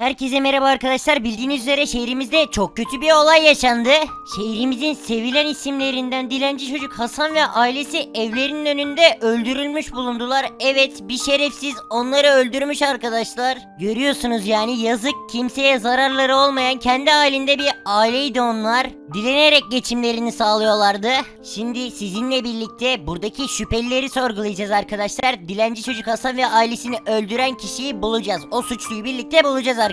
Herkese merhaba arkadaşlar. Bildiğiniz üzere şehrimizde çok kötü bir olay yaşandı. Şehrimizin sevilen isimlerinden dilenci çocuk Hasan ve ailesi evlerinin önünde öldürülmüş bulundular. Evet bir şerefsiz onları öldürmüş arkadaşlar. Görüyorsunuz yani yazık kimseye zararları olmayan kendi halinde bir aileydi onlar. Dilenerek geçimlerini sağlıyorlardı. Şimdi sizinle birlikte buradaki şüphelileri sorgulayacağız arkadaşlar. Dilenci çocuk Hasan ve ailesini öldüren kişiyi bulacağız. O suçluyu birlikte bulacağız arkadaşlar.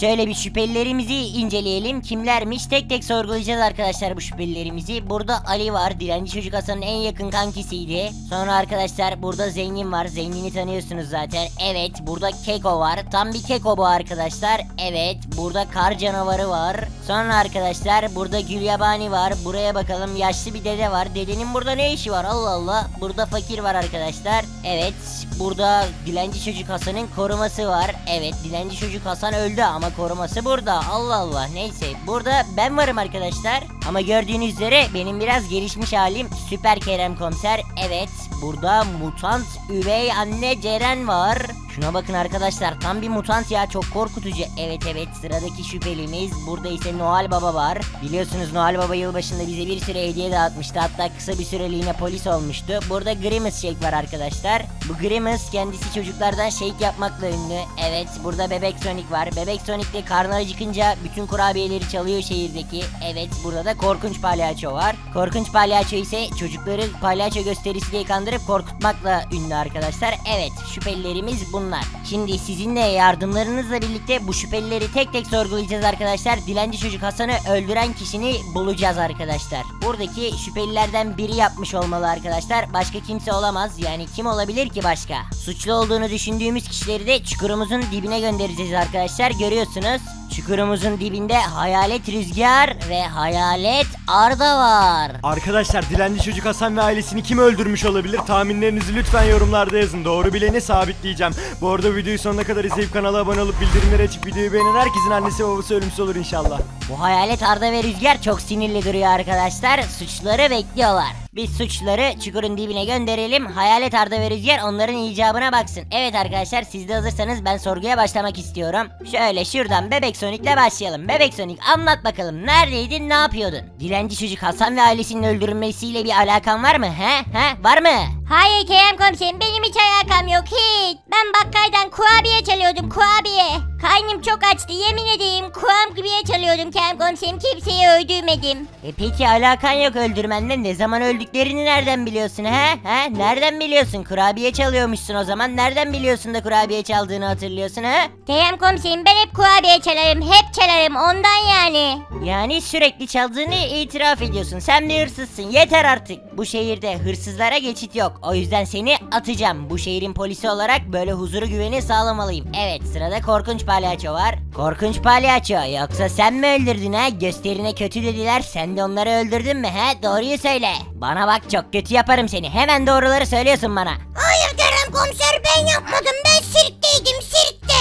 Şöyle bir şüphelilerimizi inceleyelim. Kimlermiş? Tek tek sorgulayacağız arkadaşlar bu şüphelilerimizi. Burada Ali var. Dilenci çocuk Hasan'ın en yakın kankisiydi. Sonra arkadaşlar burada Zengin var. Zengin'i tanıyorsunuz zaten. Evet burada Keko var. Tam bir Keko bu arkadaşlar. Evet burada kar canavarı var. Sonra arkadaşlar burada Gülyabani var. Buraya bakalım yaşlı bir dede var. Dedenin burada ne işi var? Allah Allah. Burada fakir var arkadaşlar. Evet burada dilenci çocuk Hasan'ın koruması var. Evet dilenci çocuk Hasan öldü ama koruması burada. Allah Allah neyse. Burada ben varım arkadaşlar. Ama gördüğünüz üzere benim biraz gelişmiş halim Süper Kerem Komiser. Evet burada mutant üvey anne Ceren var. Şuna bakın arkadaşlar tam bir mutant ya çok korkutucu. Evet evet sıradaki şüphelimiz burada ise Noel Baba var. Biliyorsunuz Noel Baba yılbaşında bize bir sürü hediye dağıtmıştı. Hatta kısa bir süreliğine polis olmuştu. Burada Grimace Shake var arkadaşlar. Bu Grimace kendisi çocuklardan shake yapmakla ünlü. Evet burada Bebek Sonic var. Bebek Sonic de karnı acıkınca bütün kurabiyeleri çalıyor şehirdeki. Evet burada da Korkunç Palyaço var. Korkunç Palyaço ise çocukları palyaço gösterisi diye kandırıp korkutmakla ünlü arkadaşlar. Evet şüphelilerimiz bunlar. Şimdi sizinle yardımlarınızla birlikte bu şüphelileri tek tek sorgulayacağız arkadaşlar. Dilenci çocuk Hasan'ı öldüren kişini bulacağız arkadaşlar. Buradaki şüphelilerden biri yapmış olmalı arkadaşlar. Başka kimse olamaz. Yani kim olabilir ki başka? Suçlu olduğunu düşündüğümüz kişileri de çukurumuzun dibine göndereceğiz arkadaşlar. Görüyorsunuz. Çukurumuzun dibinde hayalet rüzgar ve hayalet Arda var. Arkadaşlar dilenci çocuk Hasan ve ailesini kim öldürmüş olabilir? Tahminlerinizi lütfen yorumlarda yazın. Doğru bileni sabitleyeceğim. Bu arada videoyu sonuna kadar izleyip kanala abone olup bildirimleri açıp videoyu beğenen herkesin annesi babası ölümsüz olur inşallah. Bu hayalet Arda ve Rüzgar çok sinirli duruyor arkadaşlar. Suçları bekliyorlar. Biz suçları çukurun dibine gönderelim. Hayalet Arda ve Rüzgar onların icabına baksın. Evet arkadaşlar siz de hazırsanız ben sorguya başlamak istiyorum. Şöyle şuradan Bebek Sonic'le başlayalım. Bebek Sonic anlat bakalım neredeydin ne yapıyordun? Dilenci çocuk Hasan ve ailesinin öldürülmesiyle bir alakan var mı? He? He? Var mı? Hayır Kerem komiserim benim hiç alakam yok hiç. Ben bakkaldan kurabiye çalıyordum kurabiye. Karnım çok açtı yemin edeyim kurabiye çalıyordum Kerem komiserim kimseyi öldürmedim. E peki alakan yok öldürmenle ne zaman öldüklerini nereden biliyorsun he? He? Nereden biliyorsun? Kurabiye çalıyormuşsun o zaman. Nereden biliyorsun da kurabiye çaldığını hatırlıyorsun he? Kerem komiserim ben hep kurabiye çalarım hep çalarım ondan yani. Yani sürekli çaldığını itiraf ediyorsun. Sen bir hırsızsın. Yeter artık. Bu şehirde hırsızlara geçit yok. O yüzden seni atacağım. Bu şehrin polisi olarak böyle huzuru güveni sağlamalıyım. Evet sırada korkunç palyaço var. Korkunç palyaço yoksa sen mi öldürdün ha? Gösterine kötü dediler. Sen de onları öldürdün mü he? Doğruyu söyle. Bana bak çok kötü yaparım seni. Hemen doğruları söylüyorsun bana. Hayır Kerem komiser ben yapmadım ben sirkteydim sirkte.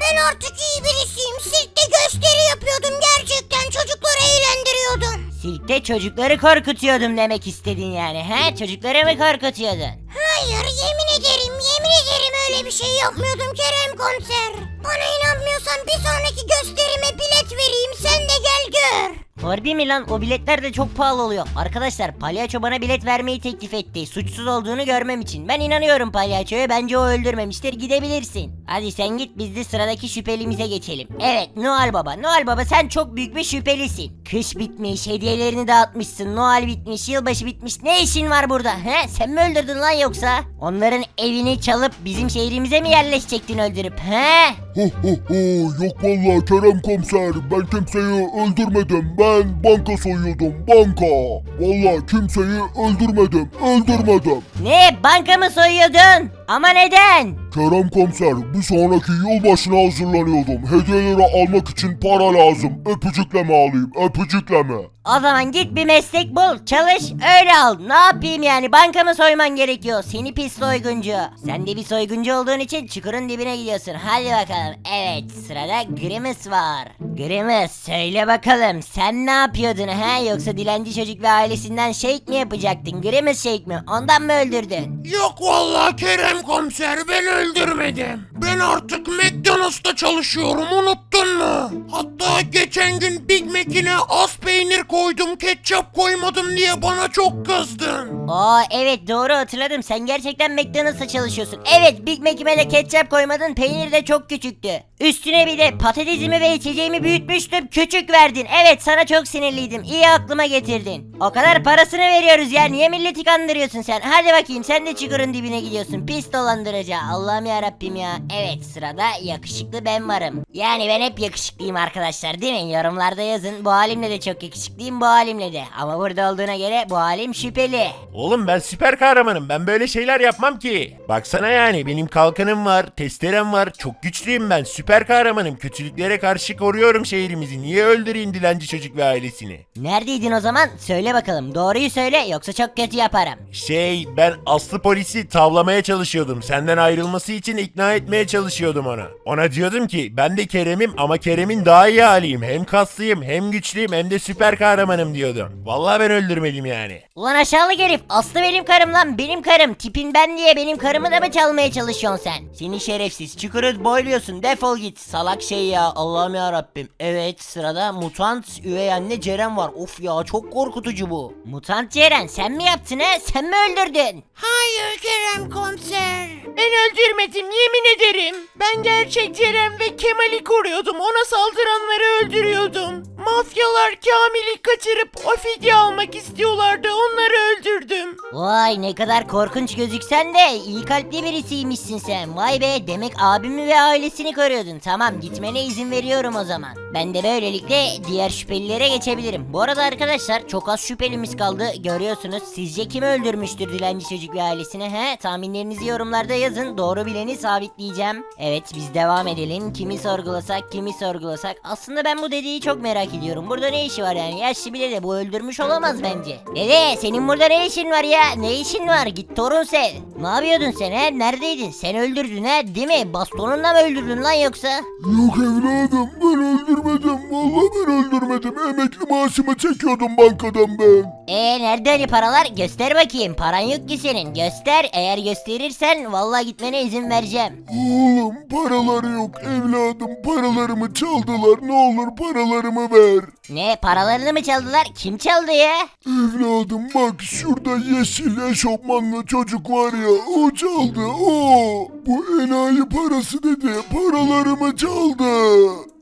Ben artık iyi birisiyim sirkte gösteri yapıyordum. Sirkte çocukları korkutuyordum demek istedin yani he? Çocukları mı korkutuyordun? Hayır yemin ederim yemin ederim öyle bir şey yapmıyordum Kerem komiser. Bana inanmıyorsan bir sonraki gösterime bilet vereyim sen de gel gör. Harbi mi lan? O biletler de çok pahalı oluyor. Arkadaşlar palyaço bana bilet vermeyi teklif etti. Suçsuz olduğunu görmem için. Ben inanıyorum palyaçoya. Bence o öldürmemiştir. Gidebilirsin. Hadi sen git biz de sıradaki şüphelimize geçelim. Evet Noel Baba. Noel Baba sen çok büyük bir şüphelisin. Kış bitmiş, hediyelerini dağıtmışsın. Noel bitmiş, yılbaşı bitmiş. Ne işin var burada? He? Sen mi öldürdün lan yoksa? Onların evini çalıp bizim şehrimize mi yerleşecektin öldürüp? He? Ho ho ho yok vallahi Kerem komiser ben kimseyi öldürmedim ben banka soyuyordum banka. Vallahi kimseyi öldürmedim öldürmedim. Ne? Banka mı soyuyordun? Ama neden? Kerem komiser bir sonraki yılbaşına hazırlanıyordum. Hediyeleri almak için para lazım. Öpücükleme alayım öpücükleme. O zaman git bir meslek bul, çalış, öyle al. Ne yapayım yani? Banka mı soyman gerekiyor? Seni pis soyguncu. Sen de bir soyguncu olduğun için çukurun dibine gidiyorsun. Hadi bakalım. Evet, sırada Grimace var. Grimace, söyle bakalım. Sen ne yapıyordun ha? Yoksa dilenci çocuk ve ailesinden shake mi yapacaktın? Grimace shake mi? Ondan mı öldürdün? Yok vallahi Kerem komiser ben öldürmedim. Ben artık McDonald's'ta çalışıyorum unuttun mu? Hatta geçen gün Big Mac'ine az peynir koydum ketçap koymadım diye bana çok kızdın. Aa evet doğru hatırladım. Sen gerçekten McDonald's'a çalışıyorsun. Evet Big Mac'ime de ketçap koymadın. Peynir de çok küçüktü. Üstüne bir de patatesimi ve içeceğimi büyütmüştüm. Küçük verdin. Evet sana çok sinirliydim. İyi aklıma getirdin. O kadar parasını veriyoruz ya. Niye milleti kandırıyorsun sen? Hadi bakayım sen de çukurun dibine gidiyorsun. Pis dolandırıcı. Allah'ım ya Rabbim ya. Evet sırada yakışıklı ben varım. Yani ben hep yakışıklıyım arkadaşlar değil mi? Yorumlarda yazın. Bu halimle de çok yakışıklıyım. Bu halimle de. Ama burada olduğuna göre bu halim şüpheli. Oğlum ben süper kahramanım. Ben böyle şeyler yapmam ki. Baksana yani benim kalkanım var, testerem var. Çok güçlüyüm ben. Süper kahramanım. Kötülüklere karşı koruyorum şehrimizi. Niye öldüreyim dilenci çocuk ve ailesini? Neredeydin o zaman? Söyle bakalım. Doğruyu söyle yoksa çok kötü yaparım. Şey ben Aslı polisi tavlamaya çalışıyordum. Senden ayrılması için ikna etmeye çalışıyordum onu. Ona diyordum ki ben de Kerem'im ama Kerem'in daha iyi haliyim. Hem kaslıyım hem güçlüyüm hem de süper kahramanım diyordum. Vallahi ben öldürmedim yani. Ulan aşağılık herif. Aslı benim karım lan. Benim karım. Tipin ben diye benim karımı da mı çalmaya çalışıyorsun sen? Seni şerefsiz. Çukuru boyluyorsun. Defol git. Salak şey ya. Allah'ım ya Rabbim. Evet sırada mutant üvey anne Ceren var. Of ya çok korkutucu bu. Mutant Ceren sen mi yaptın he? Sen mi öldürdün? Hayır Kerem komiser. Ben öldürmedim yemin ederim. Ben gerçek Ceren ve Kemal'i koruyordum. Ona saldıranları öldürüyordum. Mafyalar Kamil'i kaçırıp o fidye almak istiyorlardı. Onları öldürdüm. Vay ne kadar korkunç gözüksen de iyi kalpli birisiymişsin sen. Vay be demek abimi ve ailesini koruyordun. Tamam gitmene izin veriyorum o zaman. Ben de böylelikle diğer şüphelilere geçebilirim. Bu arada arkadaşlar çok az şüphelimiz kaldı. Görüyorsunuz sizce kim öldürmüştür dilenci çocuk ve ailesini he? Tahminlerinizi yorumlarda yazın. Doğru bileni sabitleyeceğim. Evet biz devam edelim. Kimi sorgulasak kimi sorgulasak. Aslında ben bu dediği çok merak ediyorum. Burada ne işi var yani? Yaşlı bile de bu öldürmüş olamaz bence. Dede senin burada ne işin var ya? Ne işin var? Git torun sen. Ne yapıyordun sen he? Neredeydin? Sen öldürdün he? Değil mi? Bastonunla mı öldürdün lan yoksa? Yok evladım ben öldürmedim. Vallahi ben öldürmedim. Emekli maaşımı çekiyordum bankadan ben. Ee nerede hani paralar? Göster bakayım. Paran yok ki senin. Göster. Eğer gösterirsen vallahi gitmene izin vereceğim. Oğlum paraları yok evladım. Paralarımı çaldılar. Ne olur paralarımı ver. Ne paralarını mı çaldılar? Kim çaldı ya? Evladım bak şurada yeşil eşofmanlı çocuk var ya o çaldı o. Bu enayi parası dedi paralarımı çaldı.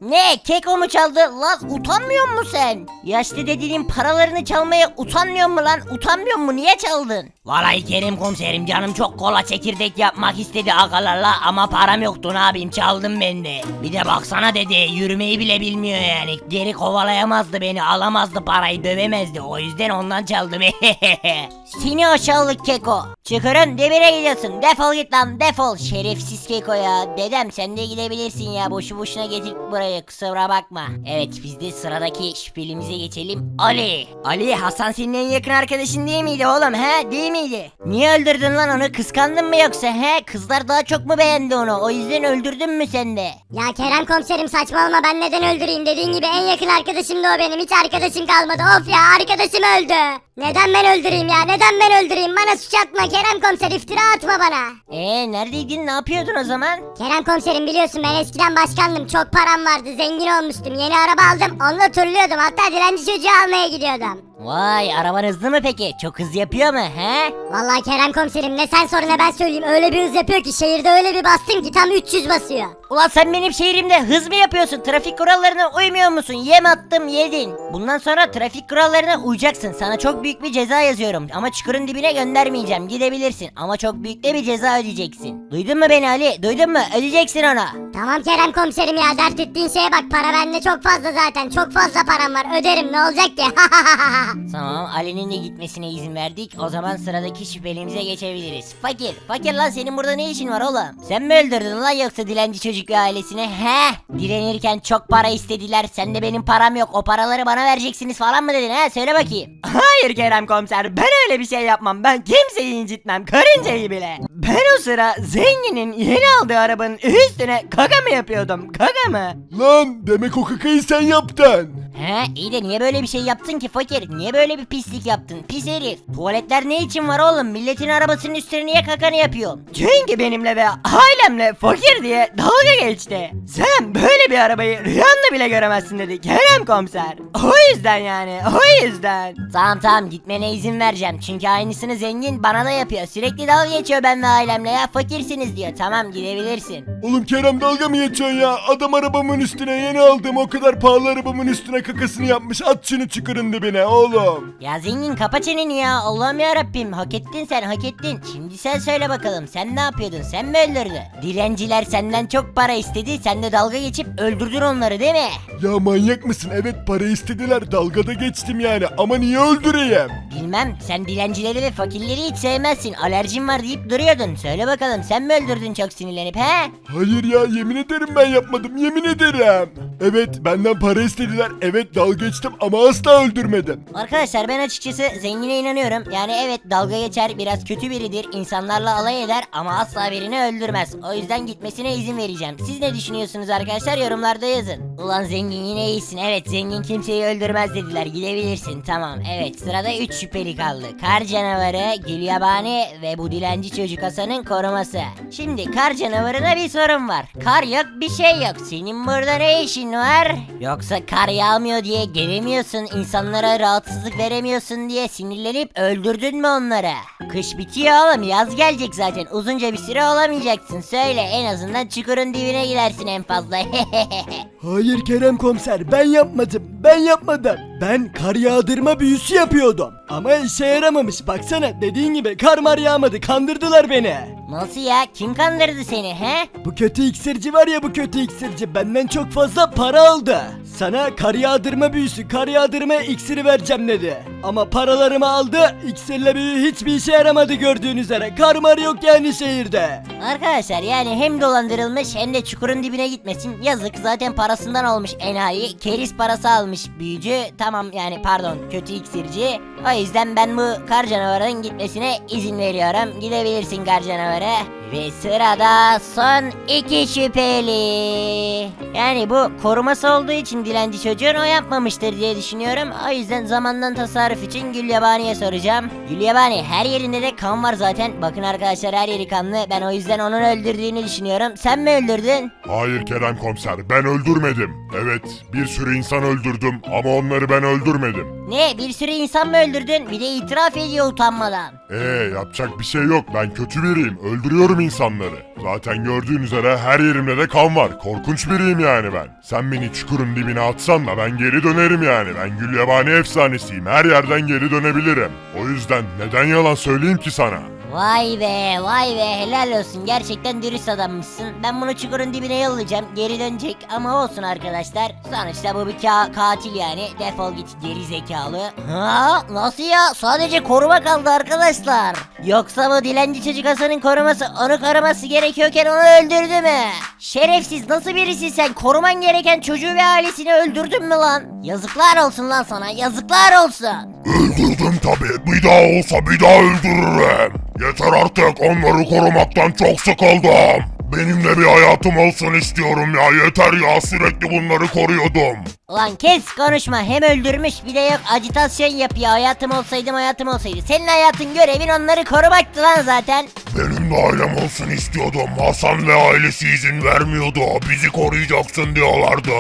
Ne? Keko mu çaldı? Lan utanmıyor musun sen? Yaşlı dediğinin paralarını çalmaya utanmıyor mu lan? Utanmıyor mu? Niye çaldın? Vallahi Kerim komiserim canım çok kola çekirdek yapmak istedi agalarla ama param yoktu ne yapayım çaldım ben de. Bir de baksana dedi yürümeyi bile bilmiyor yani. Geri kovalayamazdı beni alamazdı parayı dövemezdi o yüzden ondan çaldım. Seni aşağılık Keko. Çıkarın demire gidiyorsun defol git lan defol. Şerefsiz Keko ya. Dedem sen de gidebilirsin ya boşu boşuna getirdik buraya kusura bakma. Evet biz de sıradaki şüphelimize geçelim. Ali. Ali Hasan senin en yakın arkadaşın değil miydi oğlum he değil miydi? Niye öldürdün lan onu kıskandın mı yoksa he? Kızlar daha çok mu beğendi onu o yüzden öldürdün mü sen de? Ya Kerem komiserim saçmalama ben neden öldüreyim dediğin gibi en yakın arkadaşım da o benim hiç arkadaşım kalmadı of ya arkadaşım öldü. Neden ben öldüreyim ya neden ben öldüreyim bana suç atma Kerem komiser iftira atma bana. Eee neredeydin ne yapıyordun o zaman? Kerem komiserim biliyorsun ben eskiden başkandım çok param vardı zengin olmuştum yeni araba aldım onunla turluyordum hatta dilenci çocuğu almaya gidiyordum. Vay araban hızlı mı peki? Çok hız yapıyor mu he? Vallahi Kerem komiserim ne sen sor ne ben söyleyeyim öyle bir hız yapıyor ki şehirde öyle bir bastım ki tam 300 basıyor. Ulan sen benim şehrimde hız mı yapıyorsun? Trafik kurallarına uymuyor musun? Yem attım yedin. Bundan sonra trafik kurallarına uyacaksın. Sana çok büyük bir ceza yazıyorum. Ama çukurun dibine göndermeyeceğim. Gidebilirsin. Ama çok büyük de bir ceza ödeyeceksin. Duydun mu beni Ali? Duydun mu? Ödeyeceksin ona. Tamam Kerem komiserim ya dert ettiğin şeye bak para bende çok fazla zaten çok fazla param var öderim ne olacak ki Tamam Ali'nin de gitmesine izin verdik. O zaman sıradaki şüphelimize geçebiliriz. Fakir. Fakir lan senin burada ne işin var oğlum? Sen mi öldürdün lan yoksa dilenci çocuk ve ailesini? He? Dilenirken çok para istediler. Sen de benim param yok. O paraları bana vereceksiniz falan mı dedin he? Söyle bakayım. Hayır Kerem komiser ben öyle bir şey yapmam ben kimseyi incitmem karıncayı bile. Ben o sıra zenginin yeni aldığı arabanın üstüne kaka mı yapıyordum kaka mı? Lan demek o kakayı sen yaptın. He iyi de niye böyle bir şey yaptın ki fakir? Niye böyle bir pislik yaptın? Pis herif. Tuvaletler ne için var oğlum? Milletin arabasının üstüne niye kakanı yapıyorsun? Çünkü benimle ve ailemle fakir diye dalga geçti. Sen böyle bir arabayı rüyanda bile göremezsin dedi Kerem komiser. O yüzden yani o yüzden. Tamam tamam gitmene izin vereceğim. Çünkü aynısını zengin bana da yapıyor. Sürekli dalga geçiyor ben ve ailemle ya fakirsiniz diyor. Tamam gidebilirsin. Oğlum Kerem dalga mı geçiyorsun ya? Adam arabamın üstüne yeni aldım o kadar pahalı arabamın üstüne kakasını yapmış. At şunu çukurun dibine oğlum. Ya zengin kapa çeneni ya. Allah'ım ya Rabbim hak ettin sen hak ettin. Şimdi sen söyle bakalım sen ne yapıyordun? Sen mi öldürdün? Dilenciler senden çok para istedi. Sen de dalga geçip öldürdün onları değil mi? Ya manyak mısın? Evet para istediler dalgada geçtim yani ama niye öldüreyim? Bilmem sen dilencileri ve fakirleri hiç sevmezsin. Alerjin var deyip duruyordun. Söyle bakalım sen mi öldürdün çok sinirlenip he? Hayır ya yemin ederim ben yapmadım yemin ederim. Evet benden para istediler evet dalga geçtim ama asla öldürmedim. Arkadaşlar ben açıkçası zengine inanıyorum. Yani evet dalga geçer biraz kötü biridir. insanlarla alay eder ama asla birini öldürmez. O yüzden gitmesine izin vereceğim. Siz ne düşünüyorsunuz arkadaşlar yorumlarda yazın. Ulan zengin yine iyisin. Evet zengin kimseyi öldürmez dediler. Gidebilirsin tamam. Evet sırada 3 şüpheli kaldı. Kar canavarı, Gülyabani ve bu dilenci çocuk Hasan'ın koruması. Şimdi kar canavarına bir sorun var. Kar yok bir şey yok. Senin burada ne işin var? Yoksa kar yağmıyor diye gelemiyorsun. insanlara rahatsızlık veremiyorsun diye sinirlenip öldürdün mü onları? Kış bitiyor oğlum yaz gelecek zaten. Uzunca bir süre olamayacaksın. Söyle en azından çukurun dibine gidersin en fazla. Hayır Kerem komiser ben yapmadım ben yapmadım. Ben kar yağdırma büyüsü yapıyordum. Ama işe yaramamış baksana dediğin gibi kar mar yağmadı kandırdılar beni. Nasıl ya? Kim kandırdı seni he? Bu kötü iksirci var ya bu kötü iksirci benden çok fazla para aldı. Sana kar yağdırma büyüsü, kar yağdırma iksiri vereceğim dedi. Ama paralarımı aldı, iksirle büyü hiçbir işe yaramadı gördüğünüz üzere. Kar mar yok yani şehirde. Arkadaşlar yani hem dolandırılmış hem de çukurun dibine gitmesin. Yazık zaten parasından olmuş enayi. Keriz parası almış büyücü. Tamam yani pardon kötü iksirci. O yüzden ben bu kar canavarının gitmesine izin veriyorum. Gidebilirsin kar canavarı. Ve sırada son iki şüpheli. Yani bu koruması olduğu için dilenci çocuğun o yapmamıştır diye düşünüyorum. O yüzden zamandan tasarruf için Gülyabani'ye soracağım. Gülyabani her yerinde de kan var zaten. Bakın arkadaşlar her yeri kanlı. Ben o yüzden onun öldürdüğünü düşünüyorum. Sen mi öldürdün? Hayır Kerem komiser ben öldürmedim. Evet bir sürü insan öldürdüm ama onları ben öldürmedim. Ne bir sürü insan mı öldürdün? Bir de itiraf ediyor utanmadan. Ee yapacak bir şey yok ben kötü biriyim öldürüyorum insanları. Zaten gördüğün üzere her yerimde de kan var korkunç biriyim yani ben. Sen beni çukurun dibine atsan da ben geri dönerim yani ben Gülyabani efsanesiyim her yerden geri dönebilirim. O yüzden neden yalan söyleyeyim ki sana? Vay be vay be helal olsun gerçekten dürüst adammışsın. Ben bunu çukurun dibine yollayacağım geri dönecek ama olsun arkadaşlar. Sonuçta bu bir ka- katil yani defol git geri zekalı. Ha nasıl ya sadece koruma kaldı arkadaşlar. Yoksa bu dilenci çocuk Hasan'ın koruması onu koruması gerekiyorken onu öldürdü mü? Şerefsiz nasıl birisin sen koruman gereken çocuğu ve ailesini öldürdün mü lan? Yazıklar olsun lan sana yazıklar olsun. Öldürdüm tabii. Bir daha olsa bir daha öldürürüm. Yeter artık onları korumaktan çok sıkıldım. Benim de bir hayatım olsun istiyorum ya. Yeter ya sürekli bunları koruyordum. Ulan kes konuşma hem öldürmüş bir de yok acitasyon yapıyor hayatım olsaydım hayatım olsaydı. Senin hayatın görevin onları korumaktı lan zaten. Benim de ailem olsun istiyordum. Hasan ve ailesi izin vermiyordu. Bizi koruyacaksın diyorlardı.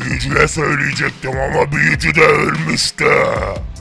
Büyücüye söyleyecektim ama büyücü de ölmüştü.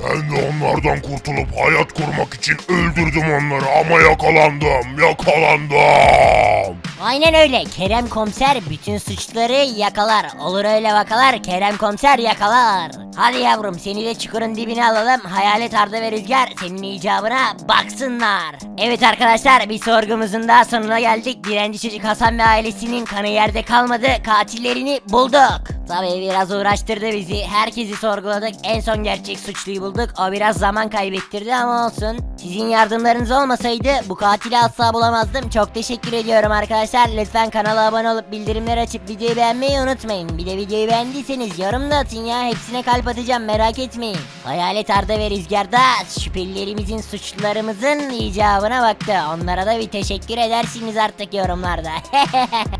Ben de onlardan kurtulup hayat kurmak için öldürdüm onları ama yakalandım. Yakalandım. Aynen öyle Kerem komiser bütün suçları yakalar. Olur öyle vakalar Kerem komiser yakalar. Hadi yavrum seni de çukurun dibine alalım. Hayalet Arda ve Rüzgar senin icabına baksınlar. Evet arkadaşlar bir sorgumuzun daha sonuna geldik. Direnci çocuk Hasan ve ailesinin kanı yerde kalmadı. Katillerini bulduk. Tabii biraz uğraştırdı bizi. Herkesi sorguladık. En son gerçek suçluyu bulduk. O biraz zaman kaybettirdi ama olsun. Sizin yardımlarınız olmasaydı bu katili asla bulamazdım. Çok teşekkür ediyorum arkadaşlar. Lütfen kanala abone olup bildirimleri açıp videoyu beğenmeyi unutmayın. Bir de videoyu beğendiyseniz yorum da atın ya. Hepsine kalp atacağım merak etmeyin. Hayalet Arda ve Rüzgar'da şüphelilerimizin suçlularımızın icabına baktı. Onlara da bir teşekkür edersiniz artık yorumlarda.